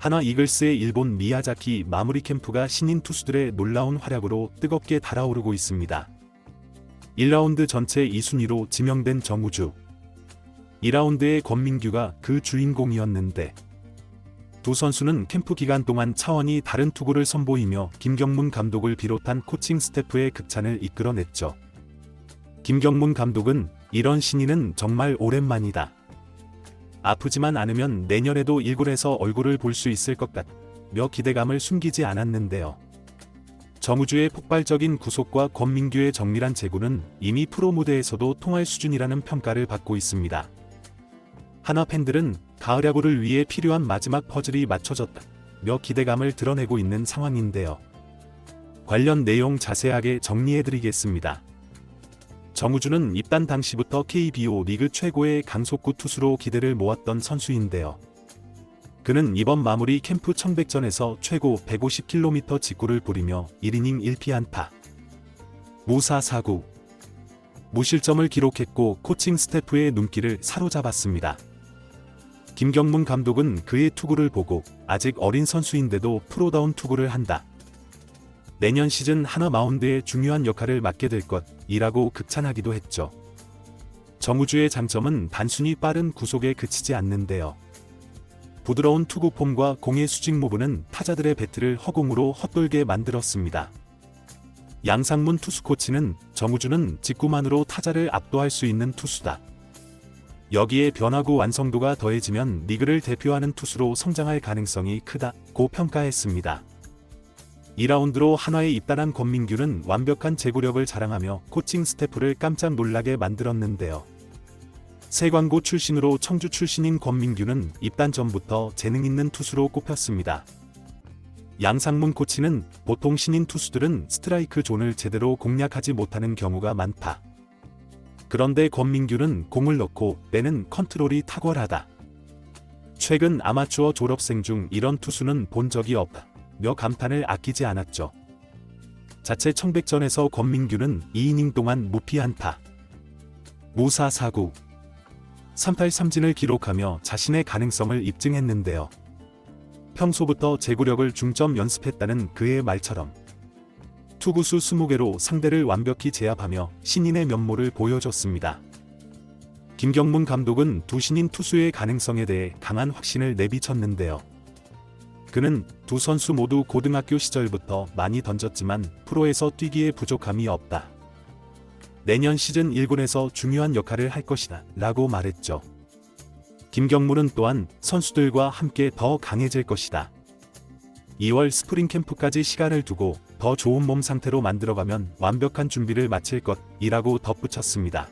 하나 이글스의 일본 미야자키 마무리 캠프가 신인 투수들의 놀라운 활약으로 뜨겁게 달아오르고 있습니다. 1라운드 전체 2순위로 지명된 정우주. 2라운드의 권민규가 그 주인공이었는데 두 선수는 캠프 기간 동안 차원이 다른 투구를 선보이며 김경문 감독을 비롯한 코칭 스태프의 극찬을 이끌어냈죠. 김경문 감독은 이런 신인은 정말 오랜만이다. 아프지만 않으면 내년에도 1군에서 얼굴을 볼 수 있을 것 같며 기대감을 숨기지 않았는데요. 정우주의 폭발적인 구속과 권민규의 정밀한 제구는 이미 프로 무대에서도 통할 수준이라는 평가를 받고 있습니다. 하나 팬들은 가을 야구를 위해 필요한 마지막 퍼즐이 맞춰졌다며 기대감을 드러내고 있는 상황인데요. 관련 내용 자세하게 정리해드리겠습니다. 정우주는 입단 당시부터 KBO 리그 최고의 강속구 투수로 기대를 모았던 선수인데요. 그는 이번 마무리 캠프 청백전에서 최고 150km 직구를 부리며 1이닝 1피안타, 무사 사구, 무실점을 기록했고 코칭 스태프의 눈길을 사로잡았습니다. 김경문 감독은 그의 투구를 보고 아직 어린 선수인데도 프로다운 투구를 한다. 내년 시즌 하나 마운드에 중요한 역할을 맡게 될 것 이라고 극찬하기도 했죠. 정우주의 장점은 단순히 빠른 구속에 그치지 않는데요. 부드러운 투구 폼과 공의 수직 모브는 타자들의 배트를 허공으로 헛돌게 만들었습니다. 양상문 투수 코치는 정우주는 직구만으로 타자를 압도할 수 있는 투수다. 여기에 변화구 완성도가 더해지면 리그를 대표하는 투수로 성장할 가능성이 크다고 평가했습니다. 2라운드로 한화에 입단한 권민규는 완벽한 제구력을 자랑하며 코칭 스태프를 깜짝 놀라게 만들었는데요. 세광고 출신으로 청주 출신인 권민규는 입단 전부터 재능 있는 투수로 꼽혔습니다. 양상문 코치는 보통 신인 투수들은 스트라이크 존을 제대로 공략하지 못하는 경우가 많다. 그런데 권민규는 공을 넣고 빼는 컨트롤이 탁월하다. 최근 아마추어 졸업생 중 이런 투수는 본 적이 없다. 며 감탄을 아끼지 않았죠. 자체 청백전에서 권민규는 2이닝 동안 무피 안타, 무사 사구, 3탈 3진을 기록하며 자신의 가능성을 입증했는데요. 평소부터 제구력을 중점 연습했다는 그의 말처럼 투구수 20개로 상대를 완벽히 제압하며 신인의 면모를 보여줬습니다. 김경문 감독은 두 신인 투수의 가능성에 대해 강한 확신을 내비쳤는데요. 그는 두 선수 모두 고등학교 시절부터 많이 던졌지만 프로에서 뛰기에 부족함이 없다. 내년 시즌 1군에서 중요한 역할을 할 것이다. 라고 말했죠. 김경문은 또한 선수들과 함께 더 강해질 것이다. 2월 스프링 캠프까지 시간을 두고 더 좋은 몸 상태로 만들어가면 완벽한 준비를 마칠 것이라고 덧붙였습니다.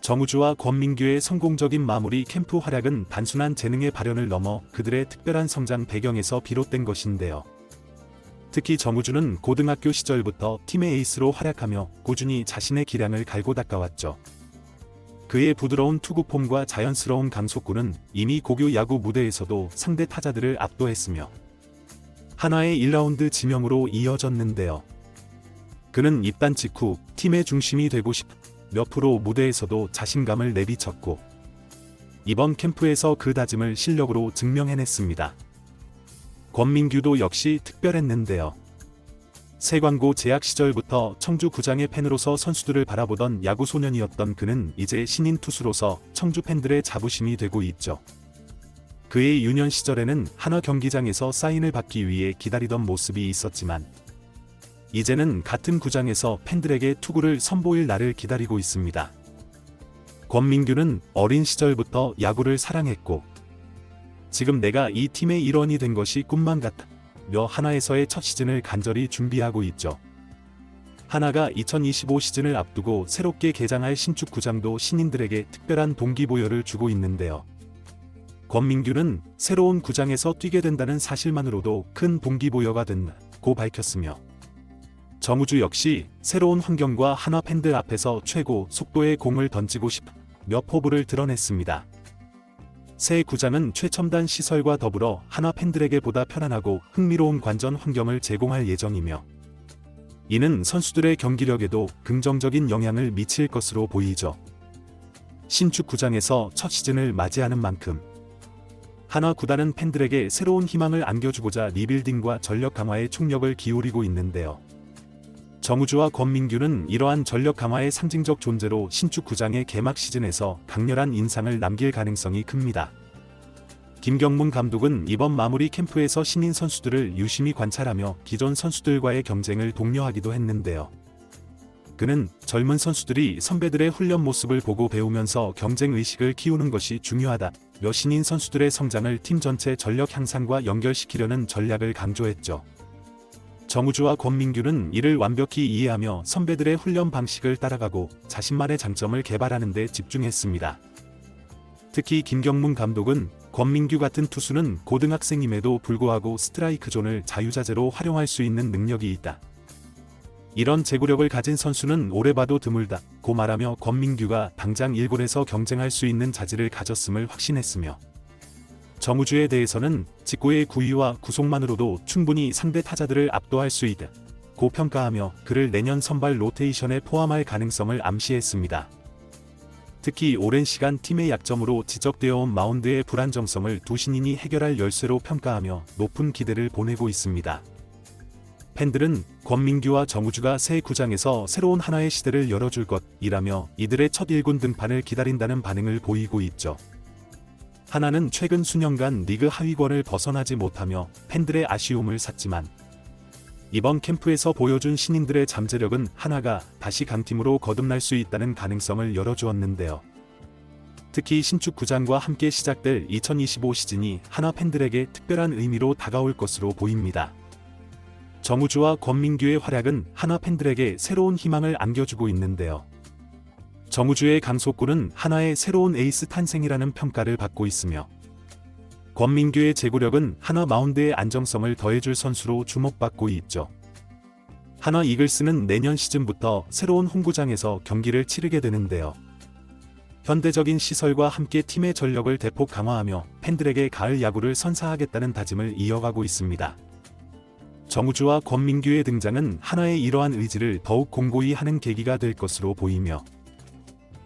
정우주와 권민규의 성공적인 마무리 캠프 활약은 단순한 재능의 발현을 넘어 그들의 특별한 성장 배경에서 비롯된 것인데요. 특히 정우주는 고등학교 시절부터 팀의 에이스로 활약하며 꾸준히 자신의 기량을 갈고 닦아왔죠. 그의 부드러운 투구폼과 자연스러운 강속구는 이미 고교 야구 무대에서도 상대 타자들을 압도했으며 하나의 1라운드 지명으로 이어졌는데요. 그는 입단 직후 팀의 중심이 되고 싶 몇 프로 무대에서도 자신감을 내비쳤고 이번 캠프에서 그 다짐을 실력으로 증명해냈습니다. 권민규도 역시 특별했는데요. 세광고 재학 시절부터 청주 구장의 팬으로서 선수들을 바라보던 야구 소년이었던 그는 이제 신인 투수로서 청주 팬들의 자부심이 되고 있죠. 그의 유년 시절에는 한화 경기장에서 사인을 받기 위해 기다리던 모습이 있었지만 이제는 같은 구장에서 팬들에게 투구를 선보일 날을 기다리고 있습니다. 권민규는 어린 시절부터 야구를 사랑했고 지금 내가 이 팀의 일원이 된 것이 꿈만 같다. 며 하나에서의 첫 시즌을 간절히 준비하고 있죠. 하나가 2025 시즌을 앞두고 새롭게 개장할 신축 구장도 신인들에게 특별한 동기부여를 주고 있는데요. 권민규는 새로운 구장에서 뛰게 된다는 사실만으로도 큰 동기부여가 된다고 밝혔으며 정우주 역시 새로운 환경과 한화 팬들 앞에서 최고 속도의 공을 던지고 싶며 포부를 드러냈습니다. 새 구장은 최첨단 시설과 더불어 한화 팬들에게 보다 편안하고 흥미로운 관전 환경을 제공할 예정이며 이는 선수들의 경기력에도 긍정적인 영향을 미칠 것으로 보이죠. 신축 구장에서 첫 시즌을 맞이하는 만큼 한화 구단은 팬들에게 새로운 희망을 안겨주고자 리빌딩과 전력 강화에 총력을 기울이고 있는데요. 정우주와 권민규는 이러한 전력 강화의 상징적 존재로 신축 구장의 개막 시즌에서 강렬한 인상을 남길 가능성이 큽니다. 김경문 감독은 이번 마무리 캠프에서 신인 선수들을 유심히 관찰하며 기존 선수들과의 경쟁을 독려하기도 했는데요. 그는 젊은 선수들이 선배들의 훈련 모습을 보고 배우면서 경쟁 의식을 키우는 것이 중요하다. 몇 신인 선수들의 성장을 팀 전체 전력 향상과 연결시키려는 전략을 강조했죠. 정우주와 권민규는 이를 완벽히 이해하며 선배들의 훈련 방식을 따라가고 자신만의 장점을 개발하는 데 집중했습니다. 특히 김경문 감독은 권민규 같은 투수는 고등학생임에도 불구하고 스트라이크 존을 자유자재로 활용할 수 있는 능력이 있다. 이런 제구력을 가진 선수는 오래 봐도 드물다. 고 말하며 권민규가 당장 1군에서 경쟁할 수 있는 자질을 가졌음을 확신했으며 정우주에 대해서는 직구의 구위와 구속만으로도 충분히 상대 타자들을 압도할 수 있다. 고 평가하며 그를 내년 선발 로테이션에 포함할 가능성을 암시했습니다. 특히 오랜 시간 팀의 약점으로 지적되어 온 마운드의 불안정성을 두 신인이 해결할 열쇠로 평가하며 높은 기대를 보내고 있습니다. 팬들은 권민규와 정우주가 새 구장에서 새로운 하나의 시대를 열어줄 것이라며 이들의 첫 1군 등판을 기다린다는 반응을 보이고 있죠. 하나는 최근 수년간 리그 하위권을 벗어나지 못하며 팬들의 아쉬움을 샀지만 이번 캠프에서 보여준 신인들의 잠재력은 하나가 다시 강팀으로 거듭날 수 있다는 가능성을 열어주었는데요. 특히 신축 구장과 함께 시작될 2025 시즌이 하나 팬들에게 특별한 의미로 다가올 것으로 보입니다. 정우주와 권민규의 활약은 하나 팬들에게 새로운 희망을 안겨주고 있는데요. 정우주의 강속구는 하나의 새로운 에이스 탄생이라는 평가를 받고 있으며 권민규의 제구력은 하나 마운드의 안정성을 더해줄 선수로 주목받고 있죠. 하나 이글스는 내년 시즌부터 새로운 홈구장에서 경기를 치르게 되는데요. 현대적인 시설과 함께 팀의 전력을 대폭 강화하며 팬들에게 가을 야구를 선사하겠다는 다짐을 이어가고 있습니다. 정우주와 권민규의 등장은 하나의 이러한 의지를 더욱 공고히 하는 계기가 될 것으로 보이며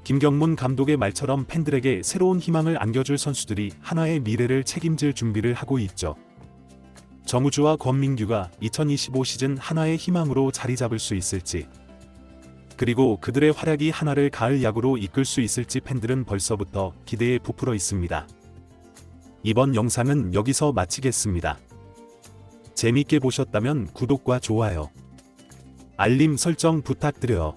김경문 감독의 말처럼 팬들에게 새로운 희망을 안겨줄 선수들이 하나의 미래를 책임질 준비를 하고 있죠. 정우주와 권민규가 2025 시즌 하나의 희망으로 자리 잡을 수 있을지, 그리고 그들의 활약이 하나를 가을 야구로 이끌 수 있을지 팬들은 벌써부터 기대에 부풀어 있습니다. 이번 영상은 여기서 마치겠습니다. 재밌게 보셨다면 구독과 좋아요, 알림 설정 부탁드려요.